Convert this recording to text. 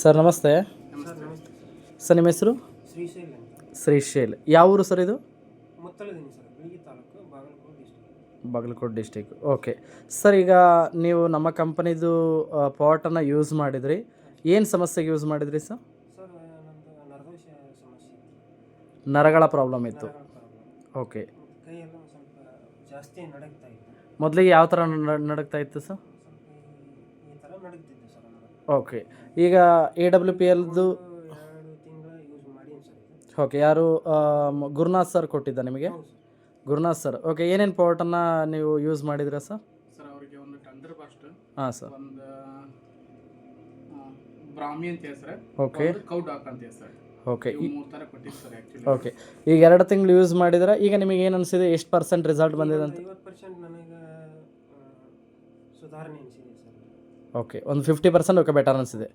Sir ನಮಸ್ತೆ. Sir ನಿಮ್ಮ ಹೆಸರು? ಶ್ರೀಶೈಲ್. ಯಾವ ಊರು ಸರ್ ಇದು? ಬಾಗಲಕೋಟೆ ಡಿಸ್ಟಿಕ್. ಓಕೆ. ಸರ್ ಈಗ ನೀವು ನಮ್ಮ ಕಂಪನಿದು ಪಾಟನ್ನು ಯೂಸ್ ಮಾಡಿದ್ರಿ. ಏನು ಸಮಸ್ಯೆಗೆ ಯೂಸ್ ಮಾಡಿದ್ರಿ ಸರ್? ನರಗಳ ಪ್ರಾಬ್ಲಮ್ ಇತ್ತು. ಓಕೆ. ಮೊದಲಿಗೆ ಯಾವ ಥರ ನಡಕ್ತಾ ಇತ್ತು ಸರ್? ಸರ್ ನಾನು ಓಕೆ ಈಗ ಎ ಡಬ್ಲ್ಯೂ ಪಿ ಎಲ್ದು ಎರಡು ತಿಂಗಳ ಯೂಸ್ ಮಾಡೀನಿ ಸರ್ ಓಕೆ ಯಾರು ಆ, ಗುರುನಾಥ್ ಸರ್ ಕೊಟ್ಟಿದ್ದ ನಿಮಗೆ? ಗುರುನಾಥ್ ಸರ್ ಓಕೆ ಏನೇನು ಪೌಡರ್ನ ನೀವು ಯೂಸ್ ಮಾಡಿದ್ರಾ ಸರ್ ಸರ್ ಅವರಿಗೆ ಒಂದು ಟಂಡರ್ ಬಾಸ್ಟ್ ಹಾಂ ಸರ್ ಒಂದು ಬ್ರಾಹ್ಮಿ ಅಂತ ಹೆಸರು ಓಕೆ ಕೌ ಡಾಕ್ ಅಂತ ಹೆಸರು ಓಕೆ ಇವು ಮೂರು ತರ ಕೊಟ್ಟಿದ್ದು ಸರ್ ಆಕ್ಚುಲಿ ಓಕೆ ಈಗ ಎರಡು ತಿಂಗಳು ಯೂಸ್ ಮಾಡಿದ್ರೆ? ಈಗ ನಿಮಗೆ ಏನು ಅನಿಸಿದೆ? ಎಷ್ಟು ಪರ್ಸೆಂಟ್ ರಿಸಲ್ಟ್ ಬಂದಿದೆ ಅಂತ? ಐವತ್ತು ಪರ್ಸೆಂಟ್ ನನಗೆ ಆ, ಸುಧಾರಣೆ ಅನಿಸಿದೆ ಸರ್. ಓಕೆ ಒಂದು ಫಿಫ್ಟಿ ಪರ್ಸೆಂಟ್ ಓಕೆ ಬೆಟರ್ ಅನಿಸಿದೆ.